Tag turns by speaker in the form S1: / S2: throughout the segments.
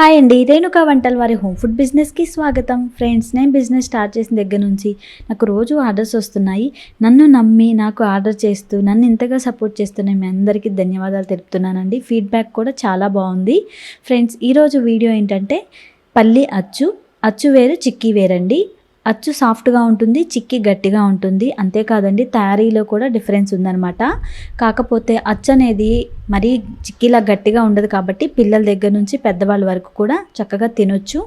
S1: Hi అండి రేణుకా వంటల వారి హోమ్ ఫుడ్ బిజినెస్కి స్వాగతం. ఫ్రెండ్స్ నేను బిజినెస్ స్టార్ట్ చేసిన దగ్గర నుంచి నాకు రోజు ఆర్డర్స్ వస్తున్నాయి. నన్ను నమ్మి నాకు ఆర్డర్ చేస్తూ నన్ను ఇంతగా సపోర్ట్ చేస్తున్న మీ అందరికీ ధన్యవాదాలు తెలుపుతున్నానండి. ఫీడ్బ్యాక్ కూడా చాలా బాగుంది. ఫ్రెండ్స్ ఈరోజు వీడియో ఏంటంటే పల్లి అచ్చు. అచ్చు వేరు చిక్కీ వేరండి. అచ్చు సాఫ్ట్గా ఉంటుంది చిక్కి గట్టిగా ఉంటుంది. అంతేకాదండి తయారీలో కూడా డిఫరెన్స్ ఉందన్నమాట. కాకపోతే అచ్చు అనేది మరీ చిక్కిలా గట్టిగా ఉండదు కాబట్టి పిల్లల దగ్గర నుంచి పెద్దవాళ్ళ వరకు కూడా చక్కగా తినొచ్చు.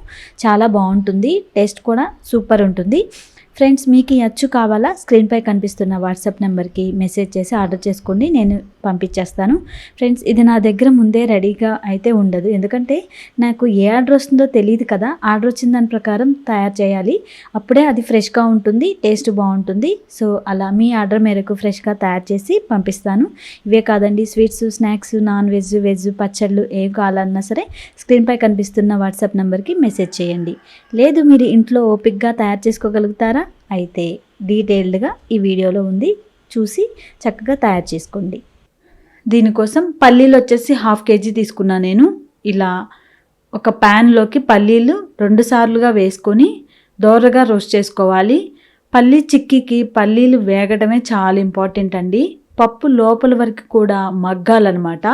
S1: చాలా బాగుంటుంది టేస్ట్ కూడా సూపర్ ఉంటుంది. ఫ్రెండ్స్ మీకు ఈ అచ్చు కావాలా? స్క్రీన్పై కనిపిస్తున్న వాట్సాప్ నెంబర్కి మెసేజ్ చేసి ఆర్డర్ చేసుకోండి నేను పంపించేస్తాను. ఫ్రెండ్స్ ఇది నా దగ్గర ముందే రెడీగా అయితే ఉండదు. ఎందుకంటే నాకు ఏ ఆర్డర్ వస్తుందో తెలియదు కదా. ఆర్డర్ వచ్చిన దాని ప్రకారం తయారు చేయాలి. అప్పుడే అది ఫ్రెష్గా ఉంటుంది టేస్ట్ బాగుంటుంది. సో అలా మీ ఆర్డర్ మేరకు ఫ్రెష్గా తయారు చేసి పంపిస్తాను. ఇవే కాదండి sweets snacks non veg veg పచ్చళ్ళు ఏం కావాలన్నా సరే స్క్రీన్పై కనిపిస్తున్న వాట్సాప్ నెంబర్కి మెసేజ్ చేయండి. లేదు మీరు ఇంట్లో ఓపిక్గా తయారు చేసుకోగలుగుతారా? అయితే డీటెయిల్డ్గా ఈ వీడియోలో ఉంది. చూసి చక్కగా తయారు చేసుకోండి. దీనికోసం పల్లీలు వచ్చేసి హాఫ్ కేజీ తీసుకున్నా నేను. ఇలా ఒక ప్యాన్లోకి పల్లీలు రెండు సార్లుగా వేసుకొని దోరగా రోస్ట్ చేసుకోవాలి. పల్లీ చిక్కీకి పల్లీలు వేగడమే చాలా ఇంపార్టెంట్ అండి. పప్పు లోపల వరకు కూడా మగ్గాలన్నమాట.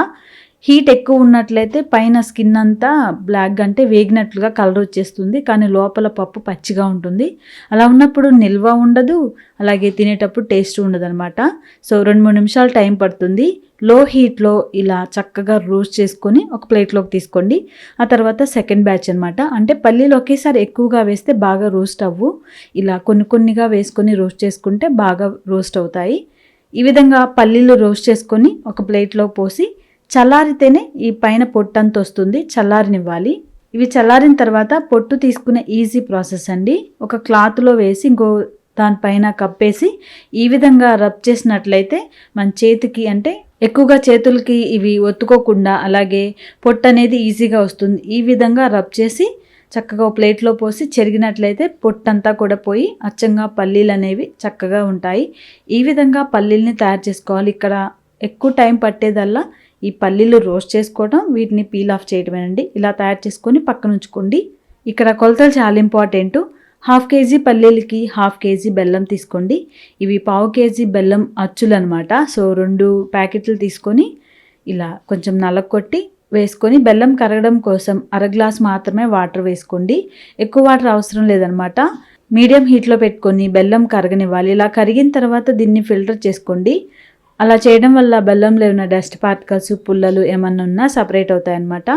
S1: హీట్ ఎక్కువ ఉన్నట్లయితే పైన స్కిన్ అంతా బ్లాక్ అంటే వేగినట్లుగా కలర్ వచ్చేస్తుంది కానీ లోపల పప్పు పచ్చిగా ఉంటుంది. అలా ఉన్నప్పుడు నిల్వ ఉండదు అలాగే తినేటప్పుడు టేస్ట్ ఉండదు అనమాట సో రెండు మూడు నిమిషాలు టైం పడుతుంది. లో హీట్లో ఇలా చక్కగా రోస్ట్ చేసుకొని ఒక ప్లేట్లోకి తీసుకోండి. ఆ తర్వాత సెకండ్ బ్యాచ్ అనమాట అంటే పల్లీలు ఒకేసారి ఎక్కువగా వేస్తే బాగా రోస్ట్ అవ్వు. ఇలా కొన్ని కొన్నిగా వేసుకొని రోస్ట్ చేసుకుంటే బాగా రోస్ట్ అవుతాయి. ఈ విధంగా పల్లీలు రోస్ట్ చేసుకొని ఒక ప్లేట్లో పోసి చల్లారితేనే ఈ పైన పొట్టంత వస్తుంది చల్లారినివ్వాలి. ఇవి చల్లారిన తర్వాత పొట్టు తీసుకునే ఈజీ ప్రాసెస్ అండి. ఒక క్లాత్లో వేసి ఇంకో దానిపైన కప్పేసి ఈ విధంగా రబ్ చేసినట్లయితే మన చేతికి అంటే ఎక్కువగా చేతులకి ఇవి ఒత్తుకోకుండా అలాగే పొట్టు అనేది ఈజీగా వస్తుంది. ఈ విధంగా రబ్ చేసి చక్కగా ప్లేట్లో పోసి చెరిగినట్లయితే పొట్టంతా కూడా పోయి అచ్చంగా పల్లీలు అనేవి చక్కగా ఉంటాయి. ఈ విధంగా పల్లీల్ని తయారు చేసుకోవాలి. ఇక్కడ ఎక్కువ టైం పట్టేదల్లా ఈ పల్లీలు రోస్ట్ చేసుకోవడం వీటిని పీల్ ఆఫ్ చేయడమేనండి ఇలా తయారు చేసుకొని పక్కన ఉంచుకోండి. ఇక్కడ కొలతలు చాలా ఇంపార్టెంట్. హాఫ్ కేజీ పల్లీలకి హాఫ్ కేజీ బెల్లం తీసుకోండి. ఇవి పావు కేజీ బెల్లం అచ్చులు అనమాట సో రెండు ప్యాకెట్లు తీసుకొని ఇలా కొంచెం నలగొట్టి వేసుకొని బెల్లం కరగడం కోసం అర గ్లాస్ మాత్రమే వాటర్ వేసుకోండి. ఎక్కువ వాటర్ అవసరం లేదనమాట మీడియం హీట్లో పెట్టుకొని బెల్లం కరగనివ్వాలి. ఇలా కరిగిన తర్వాత దీన్ని ఫిల్టర్ చేసుకోండి. అలా చేయడం వల్ల బెల్లంలో ఉన్న డస్ట్ పార్టికల్స్ పుల్లలు ఏమన్నా ఉన్నా సపరేట్ అవుతాయన్నమాట.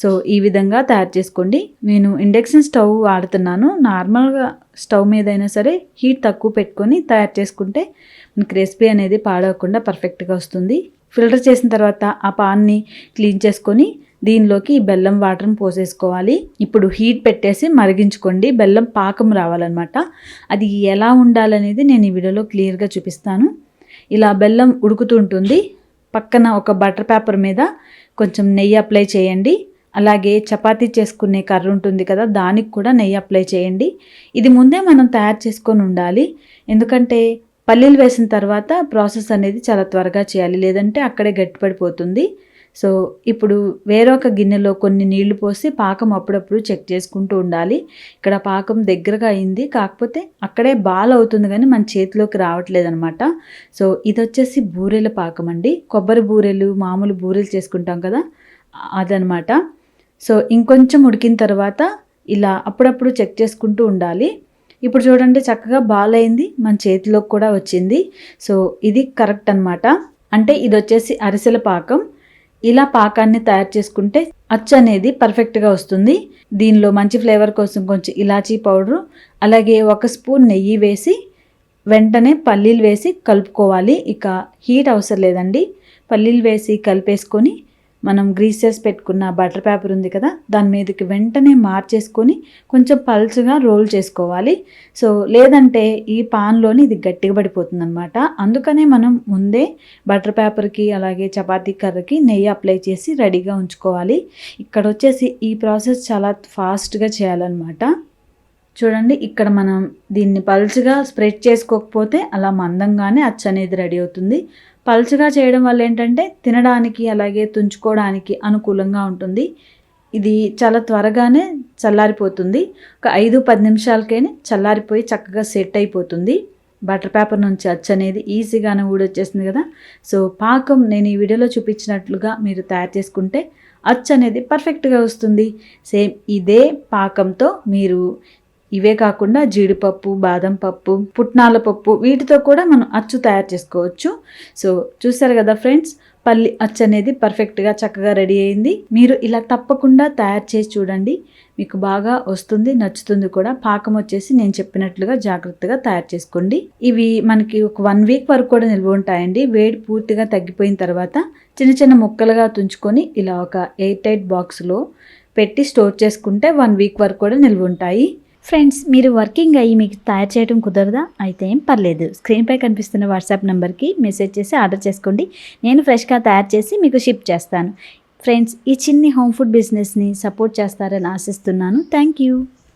S1: సో ఈ విధంగా తయారు చేసుకోండి. నేను ఇండక్షన్ స్టవ్ వాడుతున్నాను. నార్మల్గా స్టవ్ మీద అయినా సరే హీట్ తక్కువ పెట్టుకొని తయారు చేసుకుంటే మనకి రెసిపీ అనేది పాడవకుండా పర్ఫెక్ట్గా వస్తుంది. ఫిల్టర్ చేసిన తర్వాత ఆ పాన్ని క్లీన్ చేసుకొని దీనిలోకి బెల్లం వాటర్ని పోసేసుకోవాలి. ఇప్పుడు హీట్ పెట్టేసి మరిగించుకోండి. బెల్లం పాకం రావాలన్నమాట. అది ఎలా ఉండాలనేది నేను ఈ వీడియోలో క్లియర్గా చూపిస్తాను. ఇలా బెల్లం ఉడుకుతుంటుంది. పక్కన ఒక బటర్ పేపర్ మీద కొంచెం నెయ్యి అప్లై చేయండి. అలాగే చపాతీ చేసుకునే కర్ర ఉంటుంది కదా దానికి కూడా నెయ్యి అప్లై చేయండి. ఇది ముందే మనం తయారు చేసుకొని ఉండాలి. ఎందుకంటే పల్లీలు వేసిన తర్వాత ప్రాసెస్ అనేది చాలా త్వరగా చేయాలి. లేదంటే అక్కడే గట్టిపడిపోతుంది. సో ఇప్పుడు వేరొక గిన్నెలో కొన్ని నీళ్ళు పోసి పాకం అప్పుడప్పుడు చెక్ చేసుకుంటూ ఉండాలి. ఇక్కడ పాకం దగ్గరగా అయింది. కాకపోతే అక్కడే బాల్ అవుతుంది కానీ మన చేతిలోకి రావట్లేదు అనమాట సో ఇది వచ్చేసి బూరెల పాకం అండి. కొబ్బరి బూరెలు మామూలు బూరెలు చేసుకుంటాం కదా? అదనమాట సో ఇంకొంచెం ఉడికిన తర్వాత ఇలా అప్పుడప్పుడు చెక్ చేసుకుంటూ ఉండాలి. ఇప్పుడు చూడండి చక్కగా బాల్ అయింది. మన చేతిలోకి కూడా వచ్చింది. సో ఇది కరెక్ట్ అనమాట అంటే ఇది వచ్చేసి అరిసెల పాకం. ఇలా పాకాన్ని తయారు చేసుకుంటే అచ్చు అనేది పర్ఫెక్ట్గా వస్తుంది. దీనిలో మంచి ఫ్లేవర్ కోసం కొంచెం ఇలాచీ పౌడరు అలాగే ఒక స్పూన్ నెయ్యి వేసి వెంటనే పల్లీలు వేసి కలుపుకోవాలి. ఇక హీట్ అవసరం లేదండి. పల్లీలు వేసి కలిపేసుకొని మనం గ్రీస్ చేసి పెట్టుకున్న బటర్ పేపర్ ఉంది కదా దాని మీదకి వెంటనే మార్చేసుకొని కొంచెం పల్చగా రోల్ చేసుకోవాలి. సో లేదంటే ఈ పాన్లోని ఇది గట్టిగా పడిపోతుంది అనమాట అందుకనే మనం ముందే బటర్ పేపర్కి అలాగే చపాతీ కర్రకి నెయ్యి అప్లై చేసి రెడీగా ఉంచుకోవాలి. ఇక్కడ వచ్చేసి ఈ ప్రాసెస్ చాలా ఫాస్ట్గా చేయాలన్నమాట. చూడండి ఇక్కడ మనం దీన్ని పల్చగా స్ప్రెడ్ చేసుకోకపోతే అలా మందంగానే అచ్చ అనేది రెడీ అవుతుంది. పల్చగా చేయడం వల్ల ఏంటంటే తినడానికి అలాగే తుంచుకోవడానికి అనుకూలంగా ఉంటుంది. ఇది చాలా త్వరగానే చల్లారిపోతుంది. ఒక ఐదు పది నిమిషాలకైనా చల్లారిపోయి చక్కగా సెట్ అయిపోతుంది. బటర్ పేపర్ నుంచి అచ్చు అనేది ఈజీగానే ఊడొచ్చేస్తుంది కదా. సో పాకం నేను ఈ వీడియోలో చూపించినట్లుగా మీరు తయారు చేసుకుంటే అచ్చు అనేది పర్ఫెక్ట్గా వస్తుంది. సేమ్ ఇదే పాకంతో మీరు ఇవే కాకుండా జీడిపప్పు బాదం పప్పు పుట్నాల పప్పు వీటితో కూడా మనం అచ్చు తయారు చేసుకోవచ్చు. సో చూసారు కదా ఫ్రెండ్స్ పల్లి అచ్చు అనేది పర్ఫెక్ట్గా చక్కగా రెడీ అయింది. మీరు ఇలా తప్పకుండా తయారు చేసి చూడండి. మీకు బాగా వస్తుంది నచ్చుతుంది కూడా. పాకం వచ్చేసి నేను చెప్పినట్లుగా జాగ్రత్తగా తయారు చేసుకోండి. ఇవి మనకి ఒక వన్ వీక్ వరకు కూడా నిల్వ ఉంటాయండి. వేడి పూర్తిగా తగ్గిపోయిన తర్వాత చిన్న చిన్న ముక్కలుగా తుంచుకొని ఇలా ఒక ఎయిర్ టైట్ బాక్స్లో పెట్టి స్టోర్ చేసుకుంటే వన్ వీక్ వరకు కూడా నిల్వ ఉంటాయి. ఫ్రెండ్స్ మీరు వర్కింగ్ అయ్యి మీకు తయారు చేయడం కుదరదా? అయితే ఏం పర్లేదు. స్క్రీన్పై కనిపిస్తున్న వాట్సాప్ నెంబర్కి మెసేజ్ చేసి ఆర్డర్ చేసుకోండి. నేను ఫ్రెష్గా తయారు చేసి మీకు షిప్ చేస్తాను. ఫ్రెండ్స్ ఈ చిన్ని హోమ్ ఫుడ్ బిజినెస్ని సపోర్ట్ చేస్తారని ఆశిస్తున్నాను. Thank you